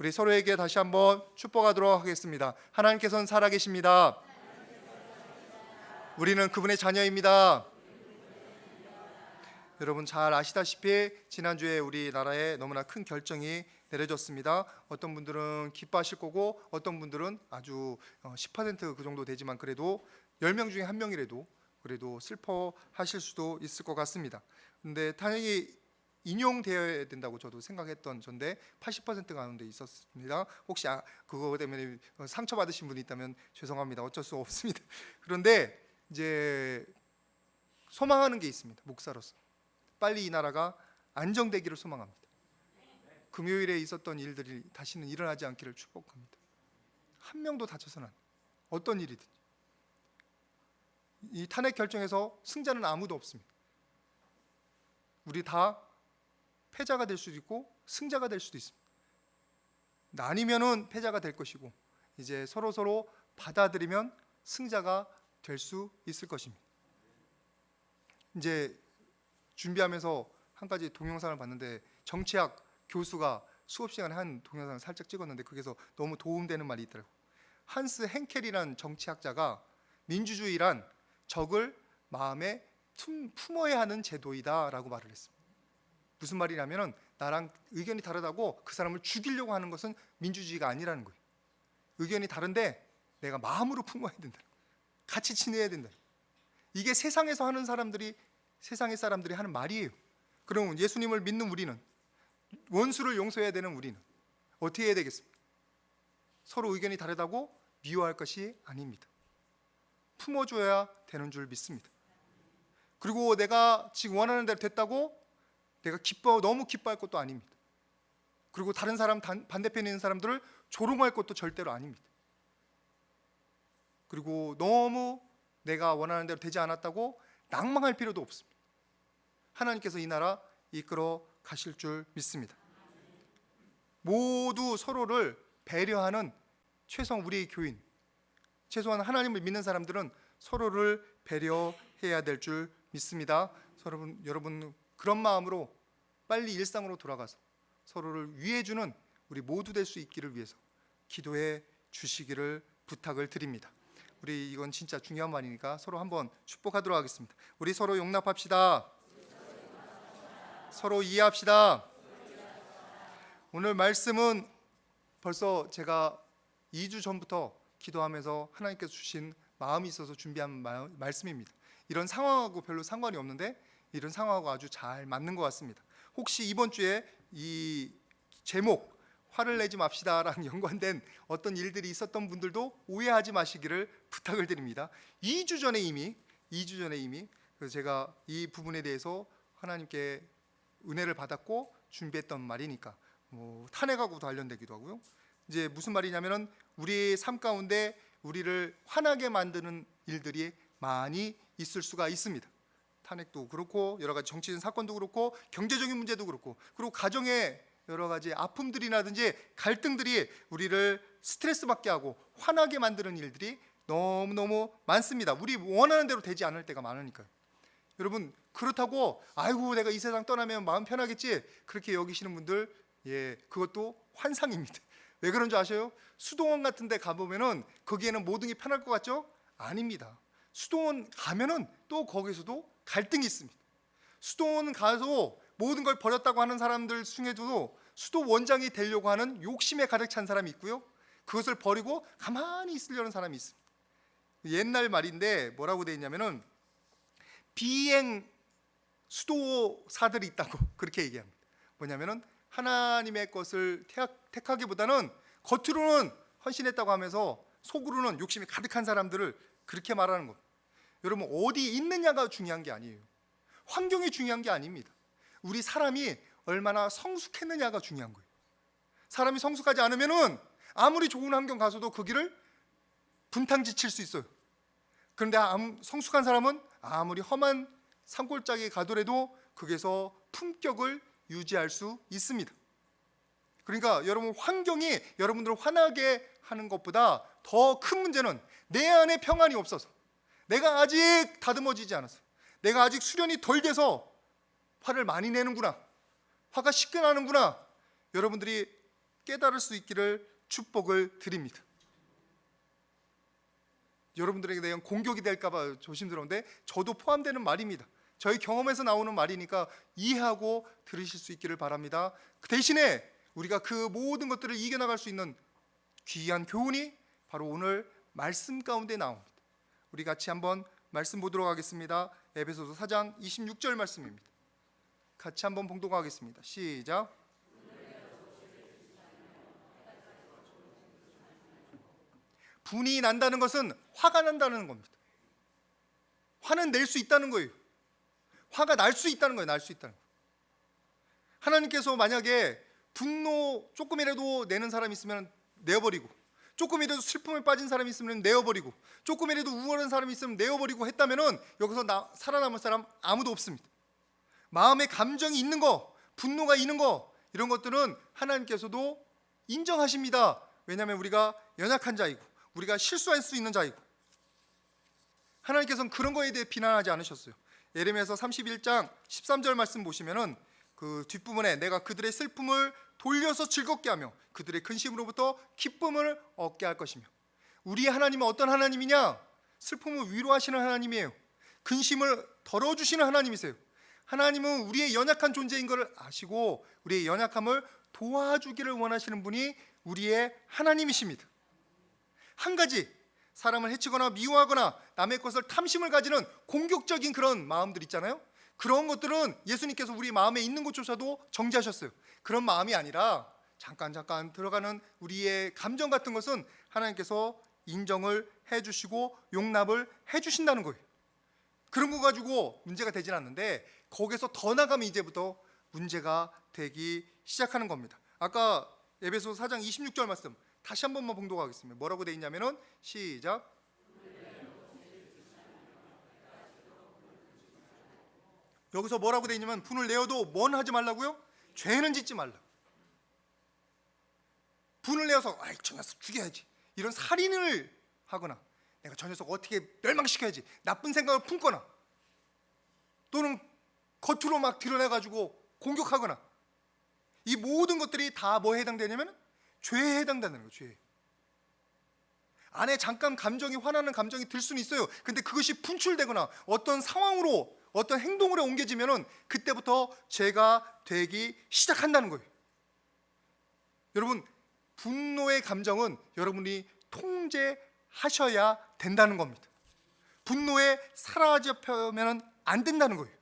우리 서로에게 다시 한번 축복하도록 하겠습니다. 하나님께서는 살아계십니다. 우리는 그분의 자녀입니다. 여러분 잘 아시다시피 지난주에 우리나라에 너무나 큰 결정이 내려졌습니다. 어떤 분들은 기뻐하실 거고 어떤 분들은 아주 10%그 정도 되지만 그래도 10명 중에 한 명이라도 그래도 슬퍼하실 수도 있을 것 같습니다. 근데 당연히 인용되어야 된다고 저도 생각했던 전데 80% 가운데 있었습니다. 혹시 아, 그거 때문에 상처 받으신 분이 있다면 죄송합니다. 어쩔 수 없습니다. 그런데 이제 소망하는 게 있습니다. 목사로서 빨리 이 나라가 안정되기를 소망합니다. 금요일에 있었던 일들이 다시는 일어나지 않기를 축복합니다. 한 명도 다쳐서는. 어떤 일이든 이 탄핵 결정에서 승자는 아무도 없습니다. 우리 다 패자가 될 수도 있고 승자가 될 수도 있습니다. 나뉘면은 패자가 될 것이고 이제 서로 서로 받아들이면 승자가 될 수 있을 것입니다. 이제 준비하면서 한 가지 동영상을 봤는데 정치학 교수가 수업 시간에 한 동영상을 살짝 찍었는데 거기서 너무 도움되는 말이 있더라고요. 한스 henkel이라는 정치학자가 민주주의란 적을 마음에 품- 품어야 하는 제도이다라고 말을 했습니다. 무슨 말이냐면은 나랑 의견이 다르다고 그 사람을 죽이려고 하는 것은 민주주의가 아니라는 거예요. 의견이 다른데 내가 마음으로 품어야 된다. 같이 지내야 된다. 이게 세상에서 하는 사람들이 세상의 사람들이 하는 말이에요. 그럼 예수님을 믿는 우리는 원수를 용서해야 되는 우리는 어떻게 해야 되겠습니까? 서로 의견이 다르다고 미워할 것이 아닙니다. 품어줘야 되는 줄 믿습니다. 그리고 내가 지금 원하는 대로 됐다고 내가 기뻐 너무 기뻐할 것도 아닙니다. 그리고 다른 사람 단- 반대편에 있는 사람들을 조롱할 것도 절대로 아닙니다. 그리고 너무 내가 원하는 대로 되지 않았다고 낭망할 필요도 없습니다. 하나님께서 이 나라 이끌어 가실 줄 믿습니다. 모두 서로를 배려하는 최소한 우리의 교인, 최소한 하나님을 믿는 사람들은 서로를 배려해야 될 줄 믿습니다. 여러분, 여러분 그런 마음으로 빨리 일상으로 돌아가서 서로를 위해주는 우리 모두 될 수 있기를 위해서 기도해 주시기를 부탁을 드립니다. 우리 이건 진짜 중요한 말이니까 서로 한번 축복하도록 하겠습니다. 우리 서로 용납합시다. 서로 이해합시다. 오늘 말씀은 벌써 제가 2주 전부터 기도하면서 하나님께서 주신 마음이 있어서 준비한 마- 말씀입니다. 이런 상황하고 별로 상관이 없는데 이런 상황하고 아주 잘 맞는 것 같습니다. 혹시 이번 주에 이 제목 화를 내지 맙시다랑 연관된 어떤 일들이 있었던 분들도 오해하지 마시기를 부탁을 드립니다. 2주 전에 이미 2주 전에 이미 제가 이 부분에 대해서 하나님께 은혜를 받았고 준비했던 말이니까 뭐 탄핵하고도 관련되기도 하고요. 이제 무슨 말이냐면은 우리의 삶 가운데 우리를 화나게 만드는 일들이 많이 있을 수가 있습니다. 탄핵도 그렇고 여러 가지 정치적인 사건도 그렇고 경제적인 문제도 그렇고 그리고 가정의 여러 가지 아픔들이라든지 갈등들이 우리를 스트레스 받게 하고 화나게 만드는 일들이 너무너무 많습니다. 우리 원하는 대로 되지 않을 때가 많으니까요. 여러분 그렇다고 아이고 내가 이 세상 떠나면 마음 편하겠지 그렇게 여기시는 분들 예 그것도 환상입니다. 왜 그런 줄 아세요? 수도원 같은 데 가보면은 거기에는 모든 게 편할 것 같죠? 아닙니다. 수도원 가면은 또 거기서도 갈등이 있습니다. 수도원 가서 모든 걸 버렸다고 하는 사람들 중에도 수도 원장이 되려고 하는 욕심에 가득 찬 사람이 있고요. 그것을 버리고 가만히 있으려는 사람이 있습니다. 옛날 말인데 뭐라고 돼 있냐면은 비행 수도사들이 있다고 그렇게 얘기합니다. 뭐냐면은 하나님의 것을 택- 택하기보다는 겉으로는 헌신했다고 하면서 속으로는 욕심이 가득한 사람들을 그렇게 말하는 겁니다. 여러분 어디 있느냐가 중요한 게 아니에요. 환경이 중요한 게 아닙니다. 우리 사람이 얼마나 성숙했느냐가 중요한 거예요. 사람이 성숙하지 않으면은 아무리 좋은 환경 가서도 그 길을 분탕지칠 수 있어요. 그런데 성숙한 사람은 아무리 험한 산골짜기에 가더라도 거기서 품격을 유지할 수 있습니다. 그러니까 여러분 환경이 여러분들을 화나게 하는 것보다 더 큰 문제는 내 안에 평안이 없어서 내가 아직 다듬어지지 않았어. 내가 아직 수련이 덜 돼서 화를 많이 내는구나. 화가 쉽게 나는구나. 여러분들이 깨달을 수 있기를 축복을 드립니다. 여러분들에게 대한 공격이 될까봐 조심스러운데 저도 포함되는 말입니다. 저희 경험에서 나오는 말이니까 이해하고 들으실 수 있기를 바랍니다. 그 대신에 우리가 그 모든 것들을 이겨나갈 수 있는 귀한 교훈이 바로 오늘 말씀 가운데 나옵니다. 우리 같이 한번 말씀 보도록 하겠습니다. 에베소서 4장 26절 말씀입니다. 같이 한번 봉독하겠습니다. 시작. 분이 난다는 것은 화가 난다는 겁니다. 화는 낼 수 있다는 거예요. 화가 날 수 있다는 거예요. 날 수 있다는 거. 하나님께서 만약에 분노 조금이라도 내는 사람이 있으면 내어버리고 조금이라도 슬픔에 빠진 사람이 있으면 내어버리고 조금이라도 우월한 사람이 있으면 내어버리고 했다면은 여기서 나, 살아남을 사람 아무도 없습니다. 마음에 감정이 있는 거, 분노가 있는 거 이런 것들은 하나님께서도 인정하십니다. 왜냐하면 우리가 연약한 자이고 우리가 실수할 수 있는 자이고 하나님께서는 그런 거에 대해 비난하지 않으셨어요. 예레미야서 31장 13절 말씀 보시면은 그 뒷부분에 내가 그들의 슬픔을 돌려서 즐겁게 하며 그들의 근심으로부터 기쁨을 얻게 할 것이며 우리 하나님은 어떤 하나님이냐? 슬픔을 위로하시는 하나님이에요. 근심을 덜어주시는 하나님이세요. 하나님은 우리의 연약한 존재인 것을 아시고 우리의 연약함을 도와주기를 원하시는 분이 우리의 하나님이십니다. 한 가지 사람을 해치거나 미워하거나 남의 것을 탐심을 가지는 공격적인 그런 마음들 있잖아요. 그런 것들은 예수님께서 우리 마음에 있는 것조차도 정지하셨어요. 그런 마음이 아니라 잠깐 잠깐 들어가는 우리의 감정 같은 것은 하나님께서 인정을 해주시고 용납을 해주신다는 거예요. 그런 거 가지고 문제가 되진 않는데 거기서 더 나가면 이제부터 문제가 되기 시작하는 겁니다. 아까 에베소 4장 26절 말씀 다시 한 번만 봉독하겠습니다. 뭐라고 돼 있냐면은 시작. 여기서 뭐라고 돼 있냐면 분을 내어도 뭔 하지 말라고요? 죄는 짓지 말라. 분을 내어서 아이 저 녀석 죽여야지. 이런 살인을 하거나 내가 저 녀석 어떻게 멸망시켜야지. 나쁜 생각을 품거나 또는 겉으로 막 드러내 가지고 공격하거나 이 모든 것들이 다 뭐에 해당되냐면 죄에 해당되는 거예요. 죄. 안에 잠깐 감정이 화나는 감정이 들 수는 있어요. 근데 그것이 분출되거나 어떤 상황으로 어떤 행동으로 옮겨지면은 그때부터 죄가 되기 시작한다는 거예요. 여러분 분노의 감정은 여러분이 통제하셔야 된다는 겁니다. 분노에 사라져면은 안 된다는 거예요.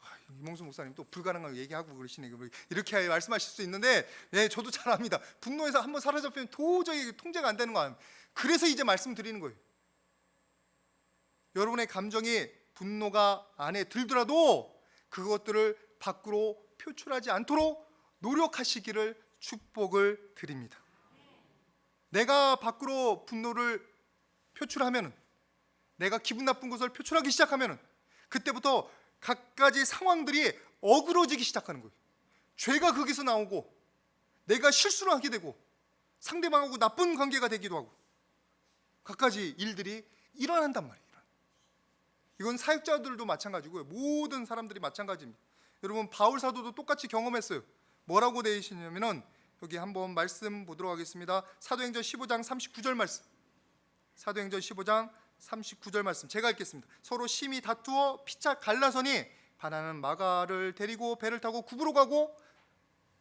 아, 이몽수 목사님 또 불가능한 거 얘기하고 그러시네. 뭐 이렇게 말씀하실 수 있는데, 예, 저도 잘 압니다. 분노에서 한번 사라져면 도저히 통제가 안 되는 거 아니에요. 그래서 이제 말씀드리는 거예요. 여러분의 감정이 분노가 안에 들더라도 그것들을 밖으로 표출하지 않도록 노력하시기를 축복을 드립니다. 내가 밖으로 분노를 표출하면 내가 기분 나쁜 것을 표출하기 시작하면 그때부터 각가지 상황들이 어그러지기 시작하는 거예요. 죄가 거기서 나오고 내가 실수를 하게 되고 상대방하고 나쁜 관계가 되기도 하고 각가지 일들이 일어난단 말이에요. 이건 사역자들도 마찬가지고요. 모든 사람들이 마찬가지입니다. 여러분 바울 사도도 똑같이 경험했어요. 뭐라고 되어 있냐면은 여기 한번 말씀 보도록 하겠습니다. 사도행전 15장 39절 말씀. 사도행전 15장 39절 말씀 제가 읽겠습니다. 서로 심히 다투어 피차 갈라서니 바나는 마가를 데리고 배를 타고 구부로 가고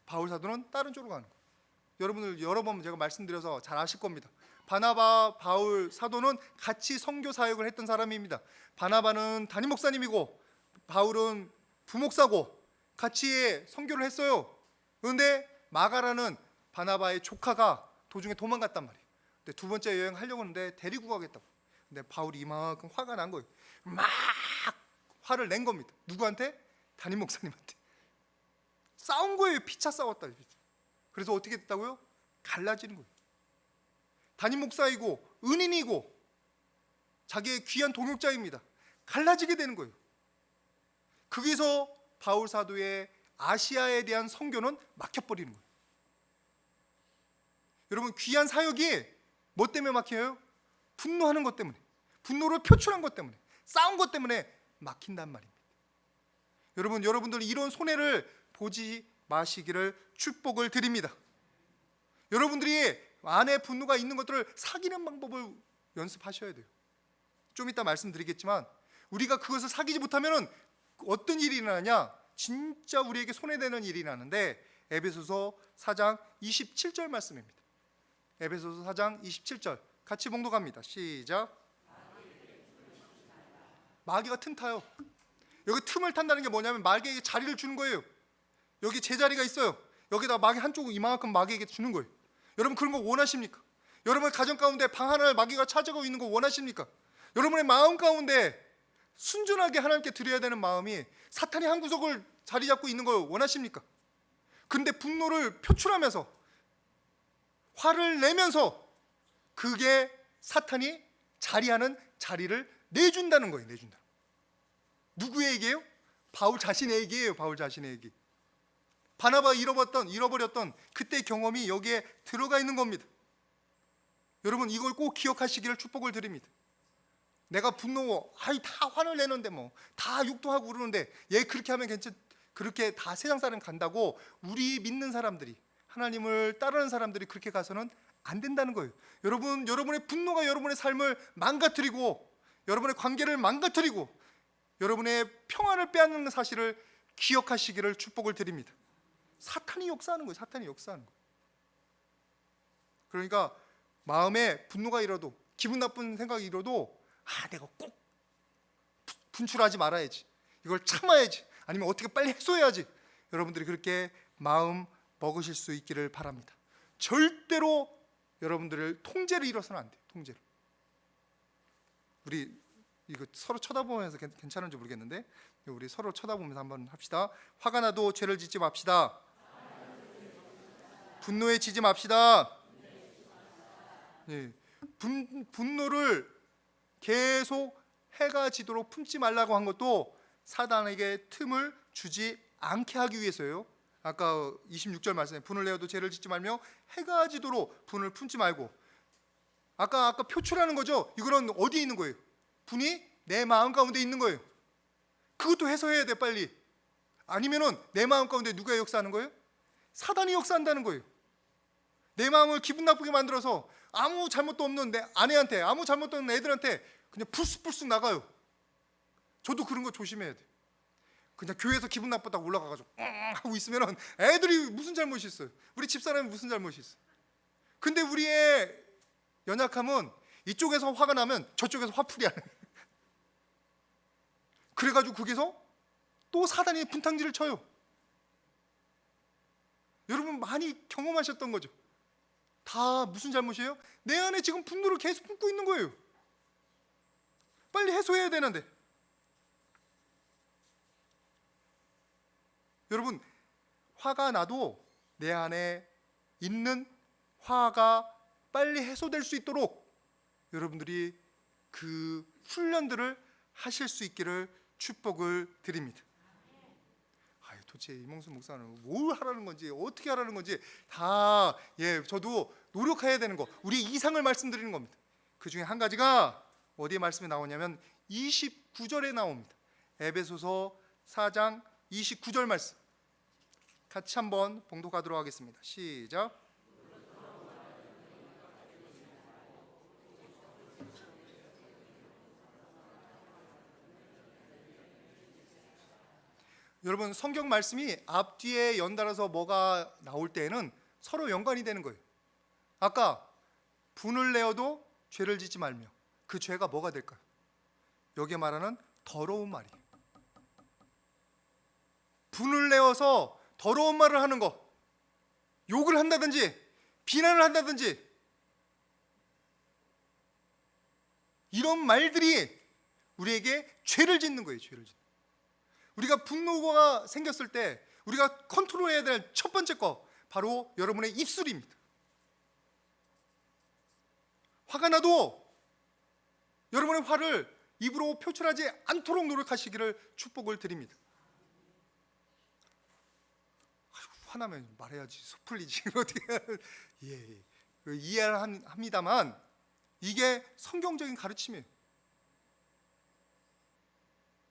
바울 사도는 다른 쪽으로 가는 거예요. 여러분들 여러 번 제가 말씀드려서 잘 아실 겁니다. 바나바, 바울, 사도는 같이 선교 사역을 했던 사람입니다. 바나바는 담임 목사님이고 바울은 부목사고 같이 선교를 했어요. 그런데 마가라는 바나바의 조카가 도중에 도망갔단 말이에요. 근데 두 번째 여행 하려고 하는데 데리고 가겠다고. 근데 바울이 이만큼 화가 난 거예요. 막 화를 낸 겁니다. 누구한테? 담임 목사님한테. 싸운 거예요. 피차 싸웠다. 그래서 어떻게 됐다고요? 갈라지는 거예요. 담임 목사이고 은인이고 자기의 귀한 동역자입니다. 갈라지게 되는 거예요. 거기서 바울 사도의 아시아에 대한 선교는 막혀버리는 거예요. 여러분 귀한 사역이 뭐 때문에 막혀요? 분노하는 것 때문에, 분노를 표출한 것 때문에, 싸운 것 때문에 막힌단 말입니다. 여러분, 여러분들은 이런 손해를 보지 마시기를 축복을 드립니다. 여러분들이 안에 분노가 있는 것들을 사귀는 방법을 연습하셔야 돼요. 좀 이따 말씀드리겠지만 우리가 그것을 사귀지 못하면은 어떤 일이 일어나냐? 진짜 우리에게 손해되는 일이 나는데 에베소서 4장 27절 말씀입니다. 에베소서 4장 27절 같이 봉독합니다. 시작. 마귀가 틈 타요. 여기 틈을 탄다는 게 뭐냐면 마귀에게 자리를 주는 거예요. 여기 제자리가 있어요. 여기다 마귀 한쪽 이만큼 마귀에게 주는 거예요. 여러분 그런 거 원하십니까? 여러분의 가정 가운데 방 하나를 마귀가 차지하고 있는 거 원하십니까? 여러분의 마음 가운데 순전하게 하나님께 드려야 되는 마음이 사탄이 한 구석을 자리 잡고 있는 걸 원하십니까? 근데 분노를 표출하면서 화를 내면서 그게 사탄이 자리하는 자리를 내준다는 거예요. 내준다. 누구에게요? 바울 자신에게예요. 바울 자신에게. 바나바 잃어버렸던 잃어버렸던 그때 경험이 여기에 들어가 있는 겁니다. 여러분 이걸 꼭 기억하시기를 축복을 드립니다. 내가 분노, 아이 다 화를 내는데 뭐 다 욕도 하고 그러는데 얘 그렇게 하면 괜찮, 그렇게 다 세상 사람 간다고 우리 믿는 사람들이 하나님을 따르는 사람들이 그렇게 가서는 안 된다는 거예요. 여러분, 여러분의 분노가 여러분의 삶을 망가뜨리고 여러분의 관계를 망가뜨리고 여러분의 평안을 빼앗는 사실을 기억하시기를 축복을 드립니다. 사탄이 역사하는 거예요. 사탄이 역사하는 거예요. 그러니까 마음에 분노가 일어도 기분 나쁜 생각이 일어도 아 내가 꼭 부- 분출하지 말아야지. 이걸 참아야지. 아니면 어떻게 빨리 해소해야지. 여러분들이 그렇게 마음 먹으실 수 있기를 바랍니다. 절대로 여러분들을 통제를 잃어서는 안 돼요. 통제를. 우리 이거 서로 쳐다보면서 괜- 괜찮은지 모르겠는데 우리 서로 쳐다보면서 한번 합시다. 화가 나도 죄를 짓지 맙시다. 분노에 지지 맙시다. 예. 분, 분노를 계속 해가 지도록 품지 말라고 한 것도 사단에게 틈을 주지 않게 하기 위해서요. 아까 26절 말씀에 분을 내어도 죄를 짓지 말며 해가 지도록 분을 품지 말고 아까 아까 표출하는 거죠. 이거는 어디에 있는 거예요? 분이 내 마음 가운데 있는 거예요. 그것도 해소해야 돼 빨리. 아니면은 내 마음 가운데 누가 역사하는 거예요? 사단이 역사한다는 거예요. 내 마음을 기분 나쁘게 만들어서 아무 잘못도 없는 내 아내한테 아무 잘못도 없는 애들한테 그냥 불쑥불쑥 나가요. 저도 그런 거 조심해야 돼. 그냥 교회에서 기분 나쁘다고 올라가가지고 응 하고 있으면은 애들이 무슨 잘못이 있어요? 우리 집사람이 무슨 잘못이 있어? 근데 우리의 연약함은 이쪽에서 화가 나면 저쪽에서 화풀이 하는. 그래가지고 거기서 또 사단이 분탕질을 쳐요. 여러분 많이 경험하셨던 거죠. 다 무슨 잘못이에요? 내 안에 지금 분노를 계속 품고 있는 거예요. 빨리 해소해야 되는데. 여러분 화가 나도 내 안에 있는 화가 빨리 해소될 수 있도록 여러분들이 그 훈련들을 하실 수 있기를 축복을 드립니다. 도대체 이몽수 목사는 뭘 하라는 건지 어떻게 하라는 건지 다 예, 저도 노력해야 되는 거. 우리 이상을 말씀드리는 겁니다. 그 중에 한 가지가 어디에 말씀이 나오냐면 29절에 나옵니다. 에베소서 4장 29절 말씀. 같이 한번 봉독하도록 하겠습니다. 시작. 여러분 성경 말씀이 앞뒤에 연달아서 뭐가 나올 때에는 서로 연관이 되는 거예요. 아까 분을 내어도 죄를 짓지 말며 그 죄가 뭐가 될까요? 여기에 말하는 더러운 말이에요. 분을 내어서 더러운 말을 하는 거, 욕을 한다든지 비난을 한다든지 이런 말들이 우리에게 죄를 짓는 거예요. 죄를 짓는. 우리가 분노가 생겼을 때 우리가 컨트롤해야 될 첫 번째 거 바로 여러분의 입술입니다. 화가 나도 여러분의 화를 입으로 표출하지 않도록 노력하시기를 축복을 드립니다. 화나면 말해야지 속 풀리지 어떻게 예, 예. 그 이해를 함- 합니다만 이게 성경적인 가르침이에요.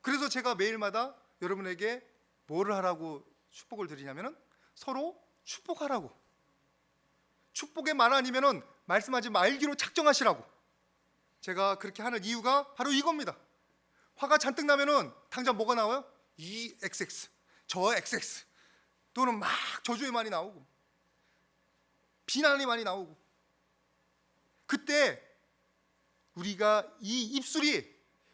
그래서 제가 매일마다 여러분에게 뭐를 하라고 축복을 드리냐면은 서로 축복하라고. 축복의 말 아니면은 말씀하지 말기로 작정하시라고. 제가 그렇게 하는 이유가 바로 이겁니다. 화가 잔뜩 나면은 당장 뭐가 나와요? 이 XX, 저 XX 또는 막 저주의 말이 나오고 비난이 많이 나오고 그때 우리가 이 입술이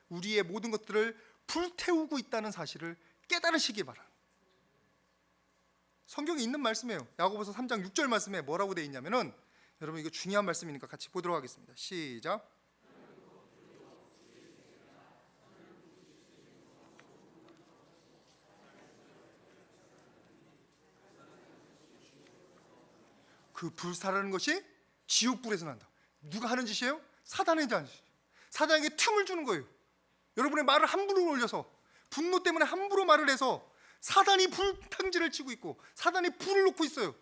우리의 모든 것들을 불태우고 있다는 사실을 깨달으시기 바랍니다. 성경에 있는 말씀이에요. 야고보서 3장 6절 말씀에 뭐라고 돼 있냐면은 여러분 이거 중요한 말씀이니까 같이 보도록 하겠습니다. 시작. 그 불사라는 것이 지옥불에서 난다. 누가 하는 짓이에요? 사단의 짓. 사단에게 틈을 주는 거예요. 여러분의 말을 함부로 올려서 분노 때문에 함부로 말을 해서 사단이 불탕지를 치고 있고 사단이 불을 놓고 있어요.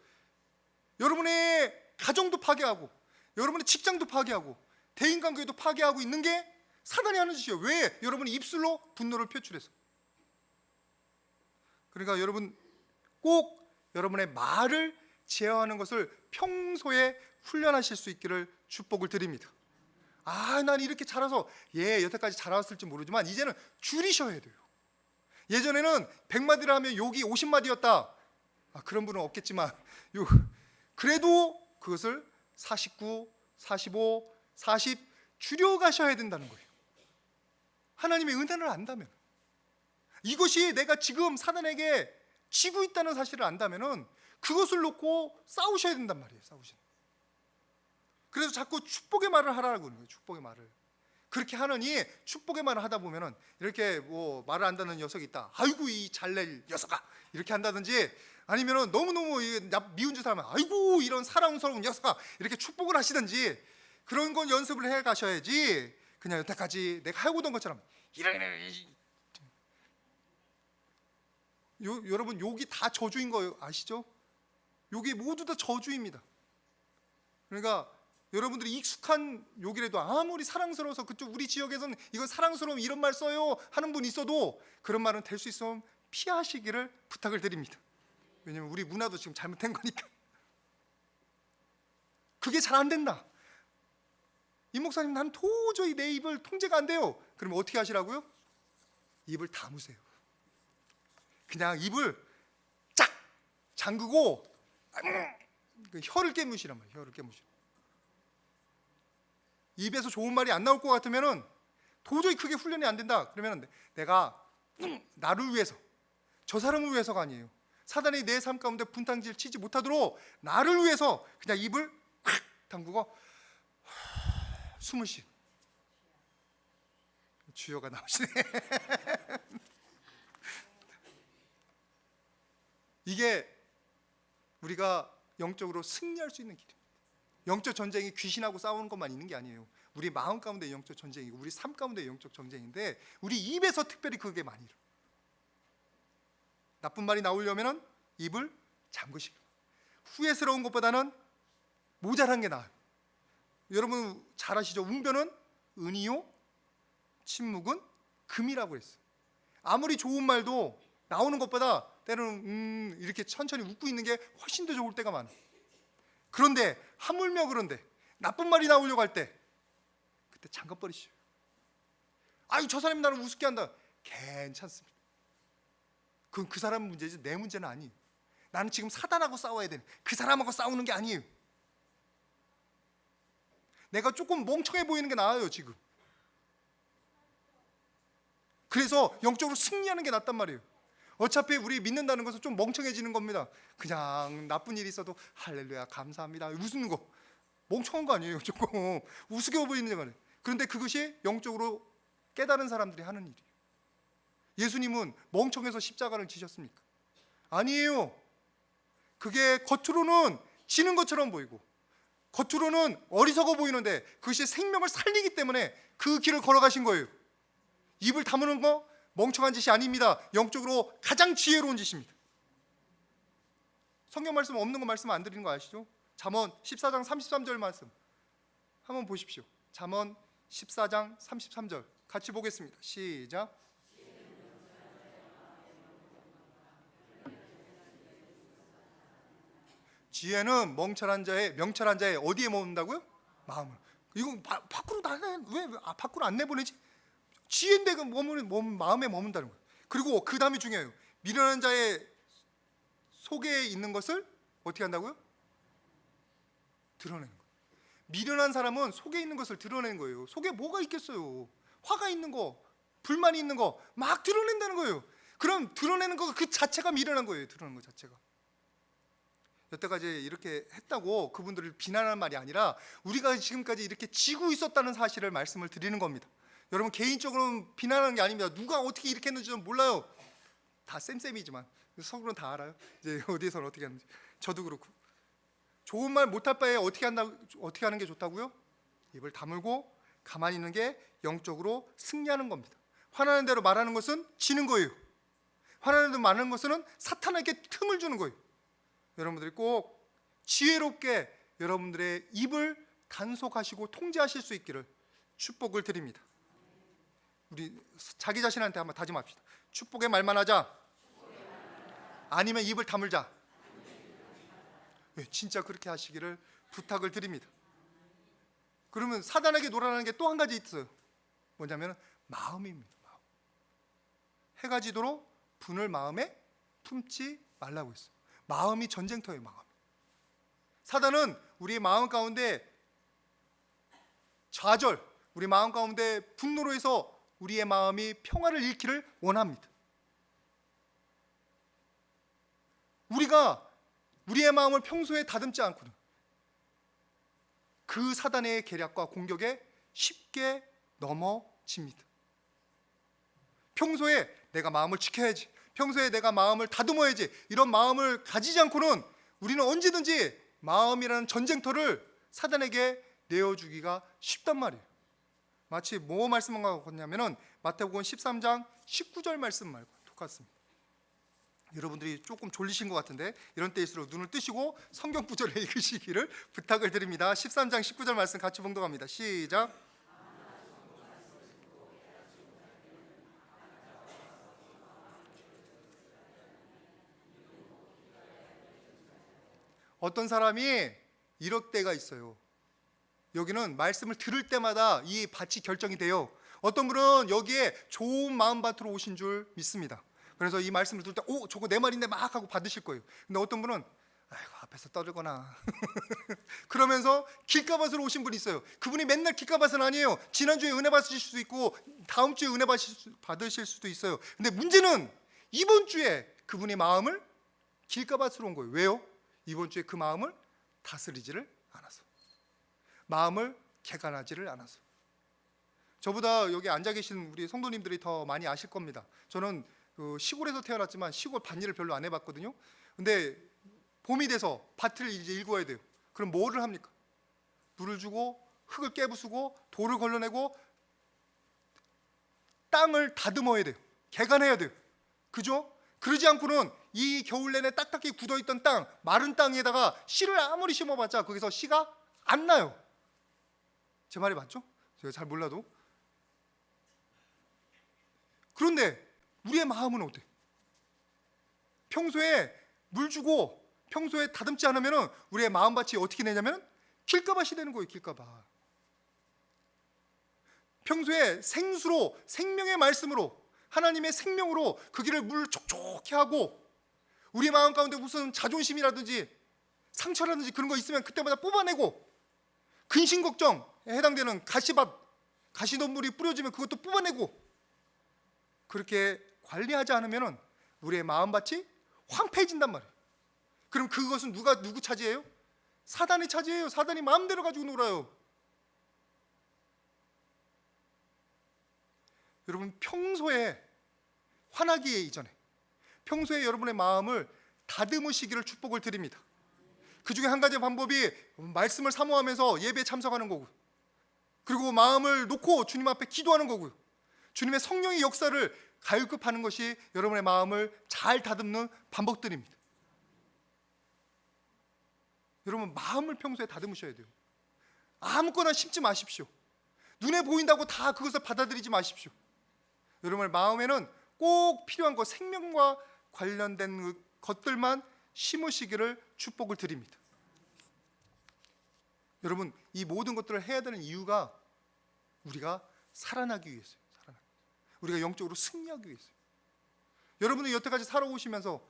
여러분의 가정도 파괴하고 여러분의 직장도 파괴하고 대인 관계도 파괴하고 있는 게 사단이 하는 짓이에요. 왜? 여러분이 입술로 분노를 표출해서. 그러니까 여러분 꼭 여러분의 말을 제어하는 것을 평소에 훈련하실 수 있기를 축복을 드립니다. 아, 난 이렇게 자라서 예, 여태까지 자라왔을지 모르지만 이제는 줄이셔야 돼요. 예전에는 100마디를 하면 욕이 50마디였다. 아, 그런 분은 없겠지만 요 그래도 그것을 49, 45, 40 줄여 가셔야 된다는 거예요. 하나님의 은혜를 안다면 이것이 내가 지금 사단에게 지고 있다는 사실을 안다면은 그것을 놓고 싸우셔야 된단 말이에요. 싸우시는. 그래서 자꾸 축복의 말을 하라고 그러는 거예요. 축복의 말을. 그렇게 하느니 축복의 말을 하다 보면은 이렇게 뭐 말을 안다는 녀석이 있다. 아이고 이 잘낼 녀석아 이렇게 한다든지 아니면은 너무 너무 미운 짓을 하면 아이고 이런 사랑스러운 녀석아 이렇게 축복을 하시든지 그런 건 연습을 해 가셔야지 그냥 여태까지 내가 해오던 것처럼 이런 요, 여러분 욕이 다 저주인 거 아시죠? 욕이 모두 다 저주입니다. 그러니까 여러분들이 익숙한 욕이라도 아무리 사랑스러워서 그쪽 우리 지역에서는 이건 사랑스러움 이런 말 써요 하는 분 있어도 그런 말은 될 수 있으면 피하시기를 부탁을 드립니다. 왜냐면 우리 문화도 지금 잘못된 거니까. 그게 잘 안 된다. 이 목사님 난 도저히 내 입을 통제가 안 돼요. 그러면 어떻게 하시라고요? 입을 다무세요. 그냥 입을 쫙 잠그고 그 혀를 깨무시란 말이에요. 혀를 깨무시. 입에서 좋은 말이 안 나올 것 같으면은 도저히 크게 훈련이 안 된다. 그러면 내가 나를 위해서 저 사람을 위해서가 아니에요. 사단이 내 삶 가운데 분탕질 치지 못하도록 나를 위해서 그냥 입을 확 담그고 숨을 쉬. 주여가 나오시네. 이게 우리가 영적으로 승리할 수 있는 길입니다. 영적 전쟁이 귀신하고 싸우는 것만 있는 게 아니에요. 우리 마음 가운데 영적 전쟁이고 우리 삶 가운데 영적 전쟁인데 우리 입에서 특별히 그게 많이 일어. 나쁜 말이 나오려면은 입을 잠그시고 후회스러운 것보다는 모자란 게 나아요. 여러분 잘 아시죠? 웅변은 은이요, 침묵은 금이라고 했어요. 아무리 좋은 말도 나오는 것보다 때로는 음 이렇게 천천히 웃고 있는 게 훨씬 더 좋을 때가 많아. 그런데 하물며 그런데 나쁜 말이 나오려고 할 때 그때 잠깐 버리시오. 아유 저 사람이 나를 우습게 한다. 괜찮습니다. 그건 그 사람 문제지 내 문제는 아니에요. 나는 지금 사단하고 싸워야 되는 그 사람하고 싸우는 게 아니에요. 내가 조금 멍청해 보이는 게 나아요 지금. 그래서 영적으로 승리하는 게 낫단 말이에요. 어차피 우리 믿는다는 것은 좀 멍청해지는 겁니다. 그냥 나쁜 일이 있어도 할렐루야 감사합니다 웃는 거 멍청한 거 아니에요 조금 우스겨 보이는 거네. 그런데 그것이 영적으로 깨달은 사람들이 하는 일이에요. 예수님은 멍청해서 십자가를 지셨습니까? 아니에요. 그게 겉으로는 지는 것처럼 보이고 겉으로는 어리석어 보이는데 그것이 생명을 살리기 때문에 그 길을 걸어가신 거예요. 입을 다무는 거 멍청한 짓이 아닙니다. 영적으로 가장 지혜로운 짓입니다. 성경 말씀 없는 거 말씀 안 드리는 거 아시죠? 잠언 14장 33절 말씀 한번 보십시오. 잠언 14장 33절 같이 보겠습니다. 시작. 지혜는 멍청한 자의 명철한 자의 어디에 머문다고요? 마음을. 이거 바, 밖으로 나는 왜 아, 밖으로 안 내보내지? 그 머무는 몸, 마음에 머문다는 거예요. 그리고 그 다음이 중요해요. 미련한 자의 속에 있는 것을 어떻게 한다고요? 드러내는 거예요. 미련한 사람은 속에 있는 것을 드러내는 거예요. 속에 뭐가 있겠어요? 화가 있는 거, 불만이 있는 거 막 드러낸다는 거예요. 그럼 드러내는 거 그 자체가 미련한 거예요. 드러내는 거 자체가. 여태까지 이렇게 했다고 그분들을 비난하는 말이 아니라 우리가 지금까지 이렇게 지고 있었다는 사실을 말씀을 드리는 겁니다. 여러분 개인적으로 비난하는 게 아닙니다. 누가 어떻게 이렇게 했는지 는 몰라요. 다 쌤쌤이지만 속으로는 다 알아요. 이제 어디서는 어떻게 하는지 저도 그렇고 좋은 말 못할 바에 어떻게 한다 어떻게 하는 게 좋다고요? 입을 다물고 가만히 있는 게 영적으로 승리하는 겁니다. 화나는 대로 말하는 것은 지는 거예요. 화나는 대로 말하는 것은 사탄에게 틈을 주는 거예요. 여러분들이 꼭 지혜롭게 여러분들의 입을 단속하시고 통제하실 수 있기를 축복을 드립니다. 우리 자기 자신한테 한번 다짐합시다. 축복의 말만 하자. 아니면 입을 다물자. 네, 진짜 그렇게 하시기를 부탁을 드립니다. 그러면 사단에게 놀아나는 게 또 한 가지 있어요. 뭐냐면 마음입니다. 마음. 해가 지도록 분을 마음에 품지 말라고 했어요. 마음이 전쟁터예요, 마음. 사단은 우리 마음 가운데 좌절, 우리 마음 가운데 분노로 해서 우리의 마음이 평화를 잃기를 원합니다. 우리가 우리의 마음을 평소에 다듬지 않고는 그 사단의 계략과 공격에 쉽게 넘어집니다. 평소에 내가 마음을 지켜야지. 평소에 내가 마음을 다듬어야지. 이런 마음을 가지지 않고는 우리는 언제든지 마음이라는 전쟁터를 사단에게 내어주기가 쉽단 말이에요. 마치 뭐 말씀한 것 같냐면은 마태복음 13장 19절 말씀 말고 똑같습니다. 여러분들이 조금 졸리신 것 같은데 이런 때일수록 눈을 뜨시고 성경 구절을 읽으시기를 부탁을 드립니다. 13장 19절 말씀 같이 봉독합니다. 시작. 어떤 사람이 이럴 때가 있어요. 여기는 말씀을 들을 때마다 이 밭이 결정이 돼요. 어떤 분은 여기에 좋은 마음밭으로 오신 줄 믿습니다. 그래서 이 말씀을 들을 때, 오, 저거 내 말인데 막 하고 받으실 거예요. 근데 어떤 분은, 아이고, 앞에서 떠들거나. 그러면서 길가밭으로 오신 분이 있어요. 그분이 맨날 길가밭은 아니에요. 지난주에 은혜 받으실 수도 있고, 다음 주에 은혜 받으실 수도 있어요. 근데 문제는 이번 주에 그분의 마음을 길가밭으로 온 거예요. 왜요? 이번 주에 그 마음을 다스리지를 않아서. 마음을 개간하지를 않아서. 저보다 여기 앉아 계신 우리 성도님들이 더 많이 아실 겁니다. 저는 그 시골에서 태어났지만 시골 밭일을 별로 안 해봤거든요. 근데 봄이 돼서 밭을 이제 일구어야 돼요. 그럼 뭐를 합니까? 물을 주고 흙을 깨부수고 돌을 걸러내고 땅을 다듬어야 돼요. 개간해야 돼요. 그죠? 그러지 않고는 이 겨울 내내 딱딱히 굳어있던 땅, 마른 땅에다가 씨를 아무리 심어봤자 거기서 씨가 안 나요. 제 말이 맞죠? 제가 잘 몰라도. 그런데 우리의 마음은 어때? 평소에 물 주고 평소에 다듬지 않으면 우리의 마음밭이 어떻게 되냐면 길가밭이 되는 거예요. 길가밭. 평소에 생수로 생명의 말씀으로 하나님의 생명으로 그 길을 물 촉촉히 하고 우리 마음 가운데 무슨 자존심이라든지 상처라든지 그런 거 있으면 그때마다 뽑아내고 근심 걱정에 해당되는 가시밭 가시덤불이 뿌려지면 그것도 뽑아내고 그렇게 관리하지 않으면 우리의 마음밭이 황폐해진단 말이에요. 그럼 그것은 누가 누구 차지해요? 사단이 차지해요. 사단이 마음대로 가지고 놀아요. 여러분 평소에 화나기 이전에 평소에 여러분의 마음을 다듬으시기를 축복을 드립니다. 그 중에 한 가지 방법이 말씀을 사모하면서 예배에 참석하는 거고, 그리고 마음을 놓고 주님 앞에 기도하는 거고요. 주님의 성령의 역사를 가율급하는 것이 여러분의 마음을 잘 다듬는 방법들입니다. 여러분 마음을 평소에 다듬으셔야 돼요. 아무거나 심지 마십시오. 눈에 보인다고 다 그것을 받아들이지 마십시오. 여러분의 마음에는 꼭 필요한 것, 생명과 관련된 그 것들만 심으시기를 축복을 드립니다. 여러분 이 모든 것들을 해야 되는 이유가 우리가 살아나기 위해서요. 살아나기. 위해서. 우리가 영적으로 승리하기 위해서요. 여러분은 여태까지 살아오시면서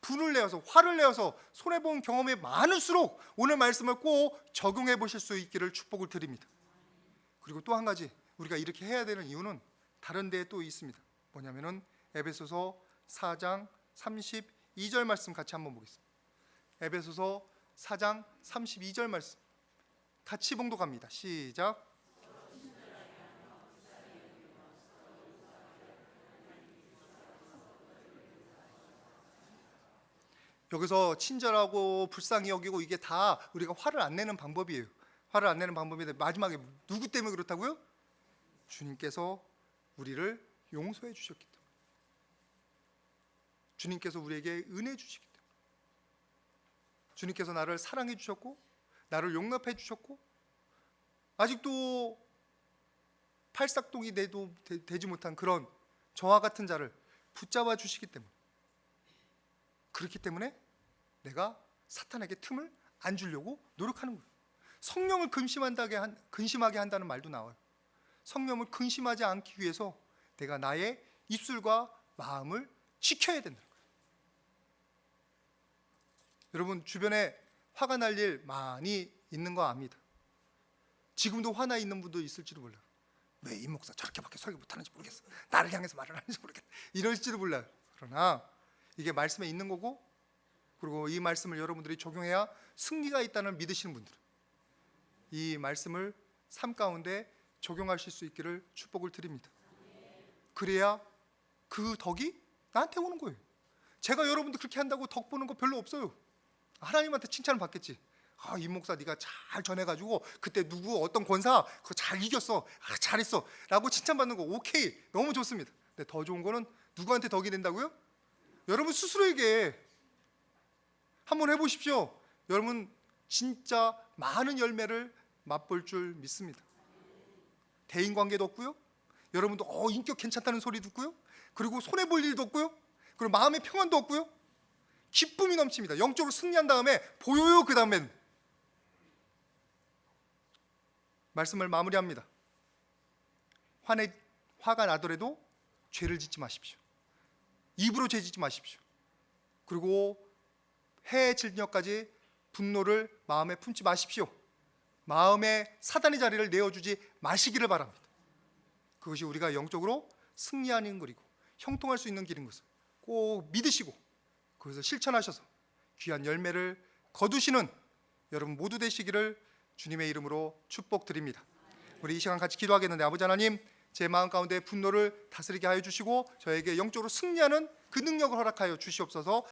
분을 내어서 화를 내어서 손해 본 경험이 많을수록 오늘 말씀을 꼭 적용해 보실 수 있기를 축복을 드립니다. 그리고 또 한 가지 우리가 이렇게 해야 되는 이유는 다른 데에 또 있습니다. 뭐냐면은 에베소서 4장 32절 말씀 같이 한번 보겠습니다. 에베소서 4장 32절 말씀 같이 봉독합니다. 시작. 여기서 친절하고 불쌍히 여기고 이게 다 우리가 화를 안 내는 방법이에요. 화를 안 내는 방법인데 마지막에 누구 때문에 그렇다고요? 주님께서 우리를 용서해 주셨기 때문에. 주님께서 우리에게 은혜 주시기 때문에. 주님께서 나를 사랑해 주셨고 나를 용납해 주셨고 아직도 팔싹동이 돼도 되- 되지 못한 그런 저와 같은 자를 붙잡아 주시기 때문에 그렇기 때문에 내가 사탄에게 틈을 안 주려고 노력하는 거예요. 성령을 근심한다게 한, 근심하게 한다는 말도 나와요. 성령을 근심하지 않기 위해서 내가 나의 입술과 마음을 지켜야 된다는 거예요. 여러분 주변에 화가 날 일 많이 있는 거 압니다. 지금도 화나 있는 분도 있을지도 몰라요. 왜 이 목사 저렇게밖에 설교 못하는지 모르겠어. 나를 향해서 말을 하는지 모르겠다. 이럴지도 몰라요. 그러나 이게 말씀에 있는 거고 그리고 이 말씀을 여러분들이 적용해야 승리가 있다는 믿으시는 분들 이 말씀을 삶 가운데 적용하실 수 있기를 축복을 드립니다. 그래야 그 덕이 나한테 오는 거예요. 제가 여러분들 그렇게 한다고 덕 보는 거 별로 없어요. 하나님한테 칭찬을 받겠지. 아, 이 목사 네가 잘 전해가지고 그때 누구 어떤 권사 그거 잘 이겼어. 아, 잘했어.라고 칭찬받는 거 오케이 너무 좋습니다. 근데 더 좋은 거는 누구한테 덕이 된다고요? 여러분 스스로에게 한번 해보십시오. 여러분 진짜 많은 열매를 맛볼 줄 믿습니다. 대인 관계도 없고요. 여러분도 어 인격 괜찮다는 소리 듣고요. 그리고 손해 볼 일도 없고요. 그리고 마음의 평안도 없고요. 기쁨이 넘칩니다. 영적으로 승리한 다음에 보여요. 그 다음엔 말씀을 마무리합니다. 화내 화가 나더라도 죄를 짓지 마십시오. 입으로 죄 짓지 마십시오. 그리고 해의 질녘까지 분노를 마음에 품지 마십시오. 마음에 사단의 자리를 내어주지 마시기를 바랍니다. 그것이 우리가 영적으로 승리하는 거리고 형통할 수 있는 길인 것을 꼭 믿으시고 그것을 실천하셔서 귀한 열매를 거두시는 여러분 모두 되시기를 주님의 이름으로 축복드립니다. 우리 이 시간 같이 기도하겠는데 아버지 하나님 제 마음 가운데 분노를 다스리게 하여 주시고 저에게 영적으로 승리하는 그 능력을 허락하여 주시옵소서